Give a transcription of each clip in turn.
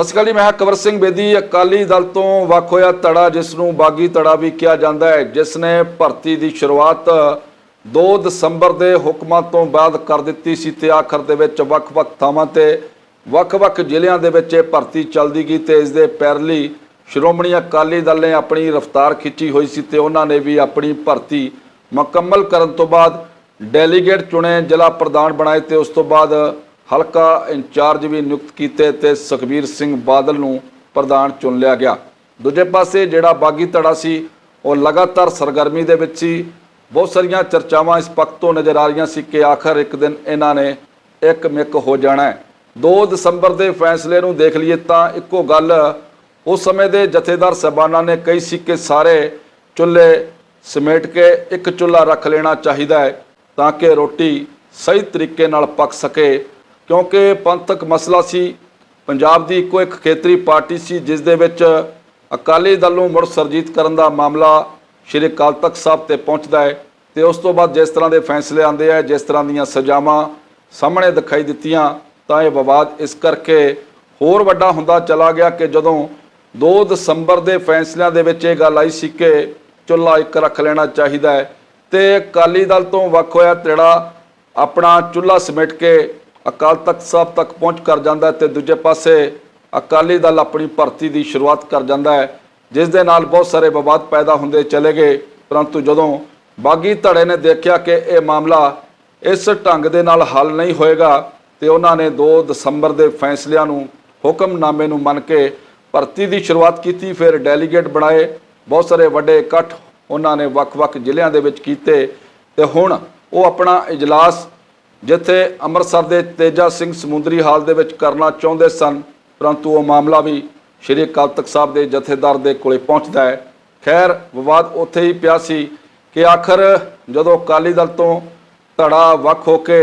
ਸਤਿ ਸ਼੍ਰੀ ਅਕਾਲ ਜੀ, ਮੈਂ ਕਵਰ ਸਿੰਘ ਬੇਦੀ। ਅਕਾਲੀ ਦਲ ਤੋਂ ਵੱਖ ਹੋਇਆ ਧੜਾ, ਜਿਸ ਨੂੰ ਬਾਗੀ ਧੜਾ ਵੀ ਕਿਹਾ ਜਾਂਦਾ ਹੈ, ਜਿਸ ਨੇ ਭਰਤੀ ਦੀ ਸ਼ੁਰੂਆਤ 2 ਦਸੰਬਰ ਦੇ ਹੁਕਮਾਂ ਤੋਂ ਬਾਅਦ ਕਰ ਦਿੱਤੀ ਸੀ ਤੇ ਆਖਰ ਦੇ ਵਿੱਚ ਵੱਖ-ਵੱਖ ਥਾਵਾਂ ਤੇ, ਵੱਖ-ਵੱਖ ਜ਼ਿਲ੍ਹਿਆਂ ਦੇ ਵਿੱਚ ਇਹ ਭਰਤੀ ਚੱਲਦੀ ਗਈ ਤੇ ਇਸ ਦੇ ਪੈਰਲੀ ਸ਼੍ਰੋਮਣੀ ਅਕਾਲੀ ਦਲ ਨੇ ਆਪਣੀ ਰਫ਼ਤਾਰ ਖਿੱਚੀ ਹੋਈ ਸੀ ਤੇ ਉਹਨਾਂ ਨੇ ਵੀ ਆਪਣੀ ਭਰਤੀ ਮੁਕੰਮਲ ਕਰਨ ਤੋਂ ਬਾਅਦ ਡੈਲੀਗੇਟ ਚੁਣੇ, ਜ਼ਿਲ੍ਹਾ ਪ੍ਰਧਾਨ ਬਣਾਏ ਤੇ ਉਸ ਤੋਂ ਬਾਅਦ ਹਲਕਾ ਇੰਚਾਰਜ ਵੀ ਨਿਯੁਕਤ ਕੀਤੇ ਤੇ ਸੁਖਬੀਰ ਸਿੰਘ ਬਾਦਲ ਨੂੰ ਪ੍ਰਧਾਨ ਚੁਣ ਲਿਆ ਗਿਆ। ਦੂਜੇ ਪਾਸੇ ਜਿਹੜਾ ਬਾਗੀ ਧੜਾ ਸੀ, ਉਹ ਲਗਾਤਾਰ ਸਰਗਰਮੀ ਦੇ ਵਿੱਚ ਸੀ। ਬਹੁਤ ਸਾਰੀਆਂ ਚਰਚਾਵਾਂ ਇਸ ਪੱਖ ਤੋਂ ਨਜ਼ਰ ਆ ਰਹੀਆਂ ਸੀ ਕਿ ਆਖਰ ਇੱਕ ਦਿਨ ਇਹਨਾਂ ਨੇ ਇੱਕ ਮਿੱਕ ਹੋ ਜਾਣਾ ਹੈ। 2 ਦਸੰਬਰ ਦੇ ਫੈਸਲੇ ਨੂੰ ਦੇਖ ਲਈਏ ਤਾਂ ਇੱਕੋ ਗੱਲ ਉਸ ਸਮੇਂ ਦੇ ਜਥੇਦਾਰ ਸਹਿਬਾਨਾਂ ਨੇ ਕਹੀ ਸੀ ਕਿ ਸਾਰੇ ਚੁੱਲ੍ਹੇ ਸਮੇਟ ਕੇ ਇੱਕ ਚੁੱਲ੍ਹਾ ਰੱਖ ਲੈਣਾ ਚਾਹੀਦਾ ਹੈ ਤਾਂ ਕਿ ਰੋਟੀ ਸਹੀ ਤਰੀਕੇ ਨਾਲ ਪੱਕ ਸਕੇ। ਕਿਉਂਕਿ ਪੰਥਕ ਮਸਲਾ ਸੀ, ਪੰਜਾਬ ਦੀ ਇੱਕੋ ਇੱਕ ਖੇਤਰੀ ਪਾਰਟੀ ਸੀ, ਜਿਸ ਦੇ ਵਿੱਚ ਅਕਾਲੀ ਦਲ ਨੂੰ ਮੁੜ ਸਰਜੀਤ ਕਰਨ ਦਾ ਮਾਮਲਾ ਸ਼੍ਰੀ ਅਕਾਲ ਤਖਤ ਸਾਹਿਬ ਤੇ ਪਹੁੰਚਦਾ ਹੈ ਤੇ ਉਸ ਤੋਂ ਬਾਅਦ ਜਿਸ ਤਰ੍ਹਾਂ ਦੇ ਫੈਸਲੇ ਆਉਂਦੇ ਆ, ਜਿਸ ਤਰ੍ਹਾਂ ਦੀਆਂ ਸਜ਼ਾਵਾਂ ਸਾਹਮਣੇ ਦਿਖਾਈ ਦਿੱਤੀਆਂ, ਤਾਂ ਇਹ ਵਿਵਾਦ ਇਸ ਕਰਕੇ ਹੋਰ ਵੱਡਾ ਹੁੰਦਾ ਚਲਾ ਗਿਆ ਕਿ ਜਦੋਂ 2 ਦਸੰਬਰ ਦੇ ਫੈਸਲਿਆਂ ਦੇ ਵਿੱਚ ਇਹ ਗੱਲ ਆਈ ਸੀ ਕਿ ਚੁੱਲ੍ਹਾ ਇੱਕ ਰੱਖ ਲੈਣਾ ਚਾਹੀਦਾ ਹੈ ਤੇ ਅਕਾਲੀ ਦਲ ਤੋਂ ਵੱਖ ਹੋਇਆ ਤੇੜਾ ਆਪਣਾ ਚੁੱਲ੍ਹਾ ਸਮੇਟ ਕੇ ਅਕਾਲ ਤਖਤ ਸਾਹਿਬ ਤੱਕ ਪਹੁੰਚ ਕਰ ਜਾਂਦਾ ਹੈ ਤੇ ਦੂਜੇ ਪਾਸੇ ਅਕਾਲੀ ਦਲ ਆਪਣੀ ਭਰਤੀ ਦੀ ਸ਼ੁਰੂਆਤ ਕਰ ਜਾਂਦਾ ਹੈ, ਜਿਸ ਦੇ ਨਾਲ ਬਹੁਤ ਸਾਰੇ ਵਿਵਾਦ ਪੈਦਾ ਹੁੰਦੇ ਚਲੇ ਗਏ। ਪਰੰਤੂ ਜਦੋਂ ਬਾਗੀ ਧੜੇ ਨੇ ਦੇਖਿਆ ਕਿ ਇਹ ਮਾਮਲਾ ਇਸ ਢੰਗ ਦੇ ਨਾਲ ਹੱਲ ਨਹੀਂ ਹੋਏਗਾ, ਤੇ ਉਹਨਾਂ ਨੇ 2 ਦਸੰਬਰ ਦੇ ਫੈਸਲਿਆਂ ਨੂੰ ਹੁਕਮਨਾਮੇ ਨੂੰ ਮੰਨ ਕੇ ਭਰਤੀ ਦੀ ਸ਼ੁਰੂਆਤ ਕੀਤੀ, ਫਿਰ ਡੈਲੀਗੇਟ ਬਣਾਏ। ਬਹੁਤ ਸਾਰੇ ਵੱਡੇ ਇਕੱਠ ਉਹਨਾਂ ਨੇ ਵੱਖ-ਵੱਖ ਜ਼ਿਲ੍ਹਿਆਂ ਦੇ ਵਿੱਚ ਕੀਤੇ ਤੇ ਹੁਣ ਉਹ ਆਪਣਾ ਇਜਲਾਸ ਜਿੱਥੇ ਅੰਮ੍ਰਿਤਸਰ ਦੇ ਤੇਜਾ ਸਿੰਘ ਸਮੁੰਦਰੀ ਹਾਲ ਦੇ ਵਿੱਚ ਕਰਨਾ ਚਾਹੁੰਦੇ ਸਨ, ਪਰੰਤੂ ਉਹ ਮਾਮਲਾ ਵੀ ਸ਼੍ਰੀ ਅਕਾਲ ਤਖਤ ਸਾਹਿਬ ਦੇ ਜਥੇਦਾਰ ਦੇ ਕੋਲੇ ਪਹੁੰਚਦਾ ਹੈ। ਖੈਰ, ਵਿਵਾਦ ਉੱਥੇ ਹੀ ਪਿਆ ਸੀ ਕਿ ਆਖਰ ਜਦੋਂ ਅਕਾਲੀ ਦਲ ਤੋਂ ਧੜਾ ਵੱਖ ਹੋ ਕੇ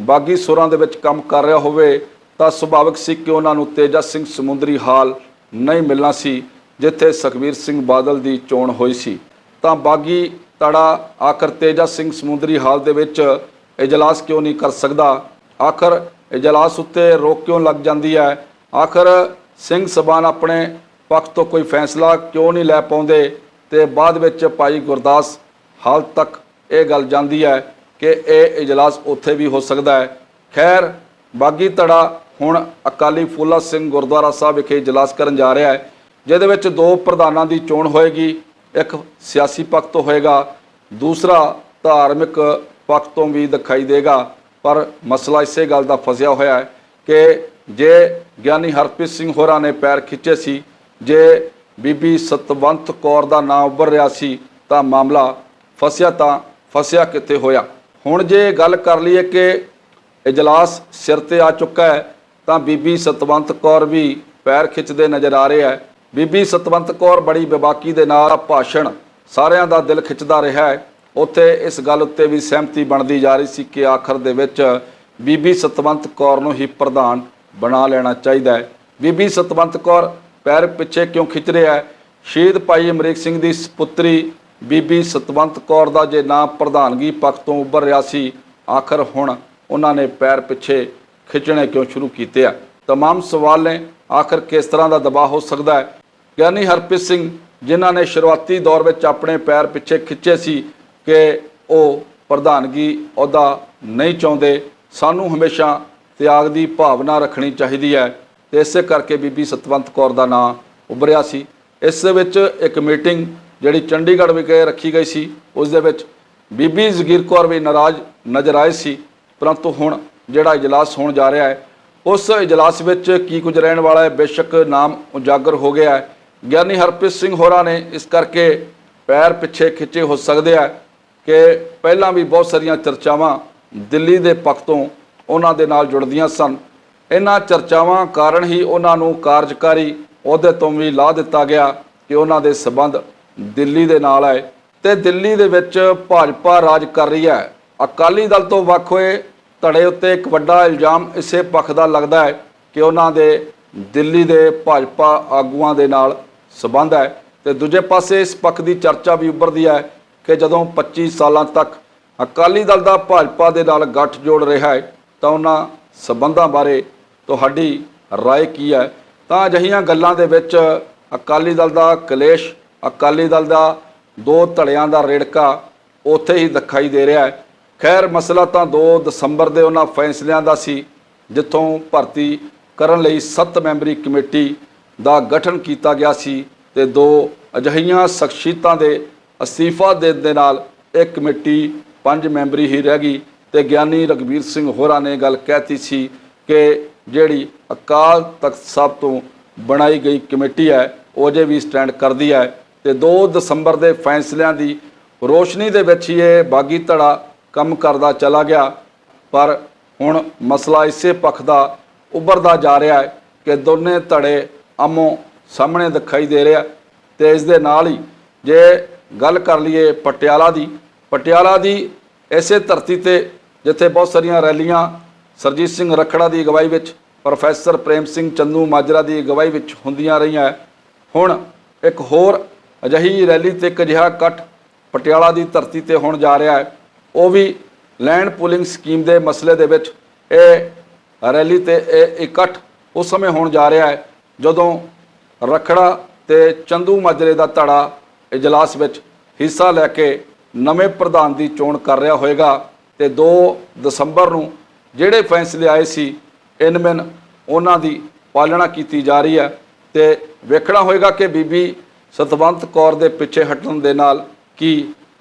ਬਾਗੀ ਸੁਰਾਂ ਦੇ ਵਿੱਚ ਕੰਮ ਕਰ ਰਿਹਾ ਹੋਵੇ, ਤਾਂ ਸੁਭਾਵਿਕ ਸੀ ਕਿ ਉਹਨਾਂ ਨੂੰ ਤੇਜਾ ਸਿੰਘ ਸਮੁੰਦਰੀ ਹਾਲ ਨਹੀਂ ਮਿਲਣਾ ਸੀ, ਜਿੱਥੇ ਸੁਖਬੀਰ ਸਿੰਘ ਬਾਦਲ ਦੀ ਚੋਣ ਹੋਈ ਸੀ। ਤਾਂ ਬਾਗੀ ਧੜਾ ਆਖਰ ਤੇਜਾ ਸਿੰਘ ਸਮੁੰਦਰੀ ਹਾਲ ਦੇ ਵਿੱਚ ਇਜਲਾਸ ਕਿਉਂ ਨਹੀਂ ਕਰ ਸਕਦਾ? ਆਖਰ ਇਜਲਾਸ ਉੱਤੇ ਰੋਕ ਕਿਉਂ ਲੱਗ ਜਾਂਦੀ ਹੈ? ਆਖਰ ਸਿੰਘ ਸਬਾਨ ਆਪਣੇ ਪੱਖ ਤੋਂ ਕੋਈ ਫੈਸਲਾ ਕਿਉਂ ਨਹੀਂ ਲੈ ਪਾਉਂਦੇ? ਤੇ ਬਾਅਦ ਵਿੱਚ ਭਾਈ ਗੁਰਦਾਸ, ਹਾਲ ਤੱਕ ਇਹ ਗੱਲ ਜਾਂਦੀ ਹੈ ਕਿ ਇਹ ਇਜਲਾਸ ਉੱਥੇ ਵੀ ਹੋ ਸਕਦਾ ਹੈ। ਖੈਰ, ਬਾਗੀ ਧੜਾ ਹੁਣ ਅਕਾਲੀ ਫੂਲਾ ਸਿੰਘ ਗੁਰਦੁਆਰਾ ਸਾਹਿਬ ਵਿਖੇ ਇਜਲਾਸ ਕਰਨ ਜਾ ਰਿਹਾ ਹੈ, ਜਿਹਦੇ ਵਿੱਚ ਦੋ ਪ੍ਰਧਾਨਾਂ ਦੀ ਚੋਣ ਹੋਏਗੀ, ਇੱਕ ਸਿਆਸੀ ਪੱਖ ਤੋਂ ਹੋਏਗਾ, ਦੂਸਰਾ ਧਾਰਮਿਕ ਪੱਖ ਤੋਂ ਵੀ ਦਿਖਾਈ ਦੇਗਾ। ਪਰ ਮਸਲਾ ਇਸੇ ਗੱਲ ਦਾ ਫਸਿਆ ਹੋਇਆ ਹੈ ਕਿ ਜੇ ਗਿਆਨੀ ਹਰਪ੍ਰੀਤ ਸਿੰਘ ਹੋਰਾਂ ਨੇ ਪੈਰ ਖਿੱਚੇ ਸੀ, ਜੇ ਬੀਬੀ ਸਤਵੰਤ ਕੌਰ ਦਾ ਨਾਮ ਉੱਭਰ ਰਿਹਾ ਸੀ, ਤਾਂ ਮਾਮਲਾ ਫਸਿਆ ਤਾਂ ਫਸਿਆ ਕਿੱਥੇ ਹੋਇਆ? ਹੁਣ ਜੇ ਗੱਲ ਕਰ ਲਈਏ ਕਿ ਇਜਲਾਸ ਸਿਰ ਤੇ ਆ ਚੁੱਕਾ ਹੈ, ਤਾਂ ਬੀਬੀ ਸਤਵੰਤ ਕੌਰ ਵੀ ਪੈਰ ਖਿੱਚਦੇ ਨਜ਼ਰ ਆ ਰਿਹਾ ਹੈ। ਬੀਬੀ ਸਤਵੰਤ ਕੌਰ ਬੜੀ ਬੇਬਾਕੀ ਦੇ ਨਾਲ ਭਾਸ਼ਣ ਸਾਰਿਆਂ ਦਾ ਦਿਲ ਖਿੱਚਦਾ ਰਿਹਾ ਹੈ। ਉੱਥੇ ਇਸ ਗੱਲ ਉੱਤੇ ਵੀ ਸਹਿਮਤੀ ਬਣਦੀ ਜਾ ਰਹੀ ਸੀ ਕਿ ਆਖਰ ਦੇ ਵਿੱਚ ਬੀਬੀ ਸਤਵੰਤ ਕੌਰ ਨੂੰ ਹੀ ਪ੍ਰਧਾਨ ਬਣਾ ਲੈਣਾ ਚਾਹੀਦਾ ਹੈ ਬੀਬੀ ਸਤਵੰਤ ਕੌਰ ਪੈਰ ਪਿੱਛੇ ਕਿਉਂ ਖਿੱਚ ਰਿਹਾ ਹੈ ਸ਼ਹੀਦ ਭਾਈ ਅਮਰੀਕ ਸਿੰਘ ਦੀ ਸੁਪੁੱਤਰੀ ਬੀਬੀ ਸਤਵੰਤ ਕੌਰ ਦਾ ਜੇ ਨਾਮ ਪ੍ਰਧਾਨਗੀ ਪੱਖ ਤੋਂ ਉੱਭਰ ਰਿਹਾ ਸੀ ਆਖਰ ਹੁਣ ਉਹਨਾਂ ਨੇ ਪੈਰ ਪਿੱਛੇ ਖਿੱਚਣੇ ਕਿਉਂ ਸ਼ੁਰੂ ਕੀਤੇ ਆ तमाम ਸਵਾਲ ਨੇ ਆਖਰ ਕਿਸ ਤਰ੍ਹਾਂ ਦਾ ਦਬਾਅ ਹੋ ਸਕਦਾ ਹੈ ਗਿਆਨੀ ਹਰਪ੍ਰੀਤ ਸਿੰਘ ਜਿਨ੍ਹਾਂ ਨੇ ਸ਼ੁਰੂਆਤੀ ਦੌਰ ਵਿੱਚ ਆਪਣੇ ਪੈਰ ਪਿੱਛੇ ਖਿੱਚੇ ਸੀ ਕਿ ਉਹ ਪ੍ਰਧਾਨਗੀ ਅਹੁਦਾ ਨਹੀਂ ਚਾਹੁੰਦੇ। ਸਾਨੂੰ ਹਮੇਸ਼ਾ ਤਿਆਗ ਦੀ ਭਾਵਨਾ ਰੱਖਣੀ ਚਾਹੀਦੀ ਹੈ। ਤੇ ਇਸੇ ਕਰਕੇ ਬੀਬੀ ਸਤਵੰਤ ਕੌਰ ਦਾ ਨਾਂ ਉੱਭਰਿਆ ਸੀ। ਇਸ ਦੇ ਵਿੱਚ ਇੱਕ ਮੀਟਿੰਗ ਜਿਹੜੀ ਚੰਡੀਗੜ੍ਹ ਵਿਖੇ ਰੱਖੀ ਗਈ ਸੀ, ਉਸ ਦੇ ਵਿੱਚ ਬੀਬੀ ਜ਼ਗੀਰ ਕੌਰ ਵੀ ਨਾਰਾਜ਼ ਨਜ਼ਰ ਆਏ ਸੀ। ਪਰੰਤੂ ਹੁਣ ਜਿਹੜਾ ਇਜਲਾਸ ਹੋਣ ਜਾ ਰਿਹਾ ਹੈ, ਉਸ ਇਜਲਾਸ ਵਿੱਚ ਕੀ ਕੁਝ ਰਹਿਣ ਵਾਲਾ ਹੈ, ਬੇਸ਼ੱਕ ਨਾਮ ਉਜਾਗਰ ਹੋ ਗਿਆ ਹੈ। ਗਿਆਨੀ ਹਰਪ੍ਰੀਤ ਸਿੰਘ ਹੋਰਾਂ ਨੇ ਇਸ ਕਰਕੇ ਪੈਰ ਪਿੱਛੇ ਖਿੱਚੇ ਹੋ ਸਕਦੇ ਆ। ਕਿ ਪਹਿਲਾਂ ਵੀ ਬਹੁਤ ਸਾਰੀਆਂ ਚਰਚਾਵਾਂ ਦਿੱਲੀ ਦੇ ਪੱਖ ਤੋਂ ਉਹਨਾਂ ਦੇ ਨਾਲ ਜੁੜਦੀਆਂ ਸਨ। ਇਹਨਾਂ ਚਰਚਾਵਾਂ ਕਾਰਨ ਹੀ ਉਹਨਾਂ ਨੂੰ ਕਾਰਜਕਾਰੀ ਅਹੁਦੇ ਤੋਂ ਵੀ ਲਾ ਦਿੱਤਾ ਗਿਆ ਕਿ ਉਹਨਾਂ ਦੇ ਸਬੰਧ ਦਿੱਲੀ ਦੇ ਨਾਲ ਹੈ ਤੇ ਦਿੱਲੀ ਦੇ ਵਿੱਚ ਭਾਜਪਾ ਰਾਜ ਕਰ ਰਹੀ ਹੈ। ਅਕਾਲੀ ਦਲ ਤੋਂ ਵੱਖ ਹੋਏ ਧੜੇ ਉੱਤੇ ਇੱਕ ਵੱਡਾ ਇਲਜ਼ਾਮ ਇਸੇ ਪੱਖ ਦਾ ਲੱਗਦਾ ਹੈ ਕਿ ਉਹਨਾਂ ਦੇ ਦਿੱਲੀ ਦੇ ਭਾਜਪਾ ਆਗੂਆਂ ਦੇ ਨਾਲ ਸਬੰਧ ਹੈ। ਤੇ ਦੂਜੇ ਪਾਸੇ ਇਸ ਪੱਖ ਦੀ ਚਰਚਾ ਵੀ ਉੱਭਰਦੀ ਹੈ ਕਿ ਜਦੋਂ 25 ਸਾਲਾਂ ਤੱਕ ਅਕਾਲੀ ਦਲ ਦਾ ਭਾਜਪਾ ਦੇ ਨਾਲ ਗੱਠ ਜੋੜ ਰਿਹਾ ਹੈ ਤਾਂ ਉਹਨਾਂ ਸਬੰਧਾਂ ਬਾਰੇ ਤੁਹਾਡੀ رائے ਕੀ ਹੈ ਤਾਂ ਅਜਿਹੀਆਂ ਗੱਲਾਂ ਦੇ ਵਿੱਚ ਅਕਾਲੀ ਦਲ ਦਾ ਕਲੇਸ਼ ਅਕਾਲੀ ਦਲ ਦਾ ਦੋ ਧੜਿਆਂ ਦਾ ਰੇੜਕਾ ਉੱਥੇ ਹੀ ਦਿਖਾਈ ਦੇ ਰਿਹਾ ਹੈ ਖੈਰ ਮਸਲਾ ਤਾਂ 2 ਦਸੰਬਰ ਦੇ ਉਹਨਾਂ ਫੈਸਲਿਆਂ ਦਾ ਸੀ ਜਿੱਥੋਂ ਭਰਤੀ ਕਰਨ ਲਈ 7 ਮੈਂਬਰੀ ਕਮੇਟੀ ਦਾ ਗਠਨ ਕੀਤਾ ਗਿਆ ਸੀ ਤੇ ਦੋ ਅਜਿਹੀਆਂ ਸ਼ਖਸੀਅਤਾਂ ਦੇ ਅਸਤੀਫਾ ਦੇਣ ਦੇ ਨਾਲ ਇਹ ਕਮੇਟੀ ਪੰਜ ਮੈਂਬਰੀ ਹੀ ਰਹਿ ਗਈ ਤੇ ਗਿਆਨੀ ਰਗਵੀਰ ਸਿੰਘ ਹੋਰਾਂ ਨੇ ਗੱਲ ਕਹਿਤੀ ਸੀ ਕਿ ਜਿਹੜੀ ਅਕਾਲ ਤਖਤ ਸਾਹਿਬ ਤੋਂ ਬਣਾਈ ਗਈ ਕਮੇਟੀ ਹੈ, ਉਹ ਅਜੇ ਵੀ ਸਟੈਂਡ ਕਰਦੀ ਹੈ ਤੇ 2 ਦਸੰਬਰ ਦੇ ਫੈਸਲਿਆਂ ਦੀ ਰੋਸ਼ਨੀ ਦੇ ਵਿੱਚ ਹੀ ਇਹ ਬਾਗੀ ਧੜਾ ਕੰਮ ਕਰਦਾ ਚਲਾ ਗਿਆ। ਪਰ ਹੁਣ ਮਸਲਾ ਇਸੇ ਪੱਖ ਦਾ ਉੱਭਰਦਾ ਜਾ ਰਿਹਾ ਹੈ ਕਿ ਦੋਨੇ ਧੜੇ ਆਮੋ ਸਾਹਮਣੇ ਦਿਖਾਈ ਦੇ ਰਿਹਾ ਤੇ ਇਸ ਦੇ ਨਾਲ ਹੀ ਜੇ ਗੱਲ ਕਰ ਲਈਏ ਪਟਿਆਲਾ ਦੀ। ਪਟਿਆਲਾ ਦੀ ਐਸੇ ਧਰਤੀ ਤੇ ਜਿੱਥੇ ਬਹੁਤ ਸਾਰੀਆਂ ਰੈਲੀਆਂ, ਸਰਜੀਤ ਸਿੰਘ ਰਖੜਾ ਦੀ ਅਗਵਾਈ ਵਿੱਚ, ਪ੍ਰੋਫੈਸਰ ਪ੍ਰੇਮ ਸਿੰਘ ਚੰਦੂ ਮਾਜਰਾ ਦੀ ਅਗਵਾਈ ਵਿੱਚ ਹੁੰਦੀਆਂ ਰਹੀਆਂ। ਹੁਣ ਇੱਕ ਹੋਰ ਅਜਿਹੀ ਰੈਲੀ ਤੇ ਇੱਕ ਅਜਿਹਾ ਇਕੱਠ ਪਟਿਆਲਾ ਦੀ ਧਰਤੀ ਤੇ ਹੋਣ ਜਾ ਰਿਹਾ ਹੈ। ਉਹ ਵੀ ਲੈਂਡ ਪੂਲਿੰਗ ਸਕੀਮ ਦੇ ਮਸਲੇ ਦੇ ਵਿੱਚ। ਇਹ ਰੈਲੀ ਤੇ ਇਹ ਇਕੱਠ ਉਸ ਸਮੇਂ ਹੋਣ ਜਾ ਰਿਹਾ ਹੈ, ਜਦੋਂ ਰਖੜਾ ਤੇ ਚੰਦੂ ਮਾਜਰੇ ਦਾ ਧੜਾ ਇਜਲਾਸ ਵਿੱਚ ਹਿੱਸਾ ਲੈ ਕੇ ਨਵੇਂ ਪ੍ਰਧਾਨ ਦੀ ਚੋਣ ਕਰ ਰਿਹਾ ਹੋਵੇਗਾ ਤੇ 2 ਦਸੰਬਰ ਨੂੰ ਜਿਹੜੇ ਫੈਸਲੇ ਆਏ ਸੀ ਇਨਮਨ ਉਹਨਾਂ ਦੀ ਪਾਲਣਾ ਕੀਤੀ ਜਾ ਰਹੀ ਹੈ ਤੇ ਵੇਖਣਾ ਹੋਏਗਾ ਕਿ ਬੀਬੀ ਸਤਵੰਤ ਕੌਰ ਦੇ ਪਿੱਛੇ ਹਟਣ ਦੇ ਨਾਲ ਕੀ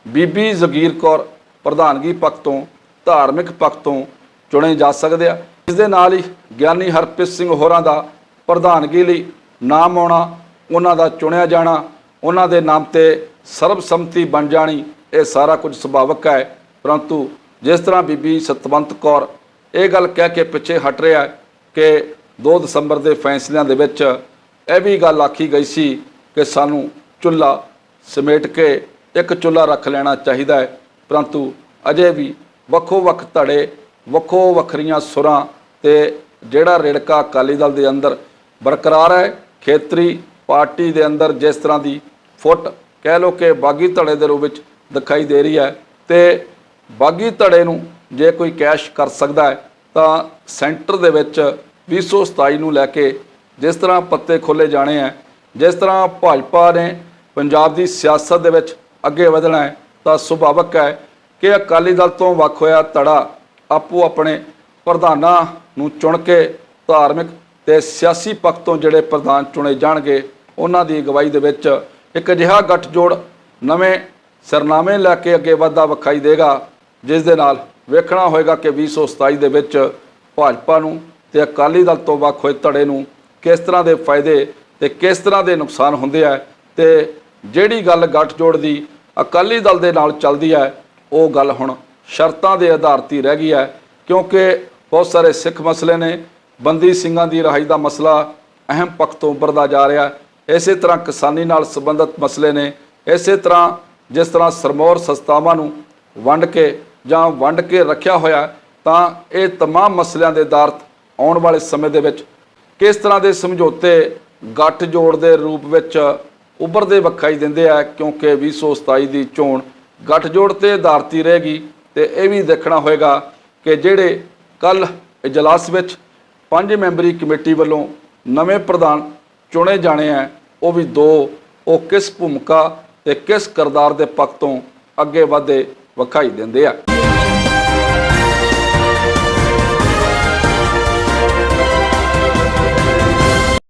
ਬੀਬੀ ਜ਼ਗੀਰ ਕੌਰ ਪ੍ਰਧਾਨਗੀ ਪੱਖ ਤੋਂ, ਧਾਰਮਿਕ ਪੱਖ ਤੋਂ ਚੁਣੇ ਜਾ ਸਕਦੇ ਆ। ਇਸ ਦੇ ਨਾਲ ਹੀ ਗਿਆਨੀ ਹਰਪ੍ਰੀਤ ਸਿੰਘ ਹੋਰਾਂ ਦਾ ਪ੍ਰਧਾਨਗੀ ਲਈ ਨਾਮ ਆਉਣਾ, ਉਹਨਾਂ ਦਾ ਚੁਣਿਆ ਜਾਣਾ ਉਹਨਾਂ ਦੇ ਨਾਮ ਤੇ ਸਰਬਸੰਮਤੀ ਬਣ ਜਾਣੀ, ਇਹ ਸਾਰਾ ਕੁਝ ਸੁਭਾਵਿਕ ਹੈ। ਪਰੰਤੂ ਜਿਸ ਤਰ੍ਹਾਂ ਬੀਬੀ ਸਤਵੰਤ ਕੌਰ ਇਹ ਗੱਲ ਕਹਿ ਕੇ ਪਿੱਛੇ ਹਟ ਰਿਹਾ ਕਿ 2 ਦਸੰਬਰ ਦੇ ਫੈਸਲਿਆਂ ਦੇ ਵਿੱਚ ਇਹ ਵੀ ਗੱਲ ਆਖੀ ਗਈ ਸੀ ਕਿ ਸਾਨੂੰ ਚੁੱਲ੍ਹਾ ਸਮੇਟ ਕੇ ਇੱਕ ਚੁੱਲ੍ਹਾ ਰੱਖ ਲੈਣਾ ਚਾਹੀਦਾ ਹੈ। ਪਰੰਤੂ ਅਜੇ ਵੀ ਵੱਖੋ ਵੱਖ ਧੜੇ ਵੱਖੋ ਵੱਖਰੀਆਂ ਸੁਰਾਂ ਤੇ ਜਿਹੜਾ ਰੇੜਕਾ ਅਕਾਲੀ ਦਲ ਦੇ ਅੰਦਰ ਬਰਕਰਾਰ ਹੈ, ਖੇਤਰੀ ਪਾਰਟੀ ਦੇ ਅੰਦਰ ਜਿਸ ਤਰ੍ਹਾਂ ਦੀ ਫੁੱਟ ਕਹਿ ਲੋ ਕਿ ਬਾਗੀ ਧੜੇ ਦੇ ਰੂਪ ਵਿੱਚ ਦਿਖਾਈ ਦੇ ਰਹੀ ਹੈ ਤੇ ਬਾਗੀ ਧੜੇ ਨੂੰ ਜੇ ਕੋਈ ਕੈਸ਼ ਕਰ ਸਕਦਾ ਹੈ, ਤਾਂ ਸੈਂਟਰ ਦੇ ਵਿੱਚ 2027 ਨੂੰ ਲੈ ਕੇ ਜਿਸ ਤਰ੍ਹਾਂ ਪੱਤੇ ਖੋਲੇ ਜਾਣੇ ਆ ਜਿਸ ਤਰ੍ਹਾਂ ਭਾਜਪਾ ਨੇ ਪੰਜਾਬ ਦੀ ਸਿਆਸਤ ਦੇ ਵਿੱਚ ਅੱਗੇ ਵਧਣਾ ਹੈ, ਤਾਂ ਸੁਭਾਵਿਕ ਹੈ ਕਿ ਅਕਾਲੀ ਦਲ ਤੋਂ ਵੱਖ ਹੋਇਆ ਧੜਾ ਆਪੋ ਆਪਣੇ ਪ੍ਰਧਾਨਾਂ ਨੂੰ ਚੁਣ ਕੇ ਧਾਰਮਿਕ ਤੇ ਸਿਆਸੀ ਪੱਖ ਤੋਂ ਜਿਹੜੇ ਪ੍ਰਧਾਨ ਚੁਣੇ ਜਾਣਗੇ, ਉਹਨਾਂ ਦੀ ਅਗਵਾਈ ਦੇ ਵਿੱਚ ਇੱਕ ਅਜਿਹਾ ਗੱਠਜੋੜ ਨਵੇਂ ਸਰਨਾਮੇ ਲੈ ਕੇ ਅੱਗੇ ਵਧਦਾ ਵਿਖਾਈ ਦੇਗਾ, ਜਿਸ ਦੇ ਨਾਲ ਵੇਖਣਾ ਹੋਏਗਾ ਕਿ 2027 ਦੇ ਵਿੱਚ ਭਾਜਪਾ ਨੂੰ ਤੇ ਅਕਾਲੀ ਦਲ ਤੋਂ ਵੱਖ ਹੋਏ ਧੜੇ ਨੂੰ ਕਿਸ ਤਰ੍ਹਾਂ ਦੇ ਫਾਇਦੇ ਤੇ ਕਿਸ ਤਰ੍ਹਾਂ ਦੇ ਨੁਕਸਾਨ ਹੁੰਦੇ ਆ ਤੇ ਜਿਹੜੀ ਗੱਲ ਗੱਠਜੋੜ ਦੀ ਅਕਾਲੀ ਦਲ ਦੇ ਨਾਲ ਚੱਲਦੀ ਹੈ ਉਹ ਗੱਲ ਹੁਣ ਸ਼ਰਤਾਂ ਦੇ ਆਧਾਰ ਤੇ ਰਹਿ ਗਈ ਹੈ ਕਿਉਂਕਿ ਬਹੁਤ ਸਾਰੇ ਸਿੱਖ ਮਸਲੇ ਨੇ, ਬੰਦੀ ਸਿੰਘਾਂ ਦੀ ਰਿਹਾਈ ਦਾ ਮਸਲਾ ਅਹਿਮ ਪੱਖ ਤੋਂ ਉੱਭਰਦਾ ਜਾ ਰਿਹਾ। ਹੈ ਇਸੇ ਤਰ੍ਹਾਂ ਕਿਸਾਨੀ ਨਾਲ ਸੰਬੰਧਿਤ ਮਸਲੇ ਨੇ ਇਸੇ ਤਰ੍ਹਾਂ ਜਿਸ ਤਰ੍ਹਾਂ ਸਰਮੌਰ ਸੰਸਥਾਵਾਂ ਨੂੰ ਵੰਡ ਕੇ ਜਾਂ ਵੰਡ ਕੇ ਰੱਖਿਆ ਹੋਇਆ ਤਾਂ ਇਹ तमाम ਮਸਲਿਆਂ ਦੇ ਆਧਾਰਤ ਆਉਣ ਵਾਲੇ ਸਮੇਂ ਦੇ ਵਿੱਚ ਕਿਸ ਤਰ੍ਹਾਂ ਦੇ ਸਮਝੌਤੇ ਗੱਠ ਜੋੜ ਦੇ ਰੂਪ ਵਿੱਚ ਉੱਭਰਦੇ ਵਿਖਾਈ ਦਿੰਦੇ ਆ ਕਿਉਂਕਿ 2027 ਦੀ ਚੋਣ ਗੱਠ ਜੋੜ ਤੇ ਆਧਾਰਿਤ ਹੀ ਰਹੇਗੀ ਤੇ ਇਹ ਵੀ ਦੇਖਣਾ ਹੋਏਗਾ ਕਿ ਜਿਹੜੇ ਕੱਲ ਇਜਲਾਸ ਵਿੱਚ ਪੰਜ ਮੈਂਬਰੀ ਕਮੇਟੀ ਵੱਲੋਂ ਨਵੇਂ ਪ੍ਰਧਾਨ ਚੁਣੇ ਜਾਣੇ ਆ ਉਹ ਵੀ ਦੋ, ਉਹ ਕਿਸ ਭੂਮਿਕਾ ਤੇ ਕਿਸ ਕਰਦਾਰ ਦੇ ਪੱਖ ਤੋਂ ਅੱਗੇ ਵਧੇ ਵਿਖਾਈ ਦਿੰਦੇ ਆ।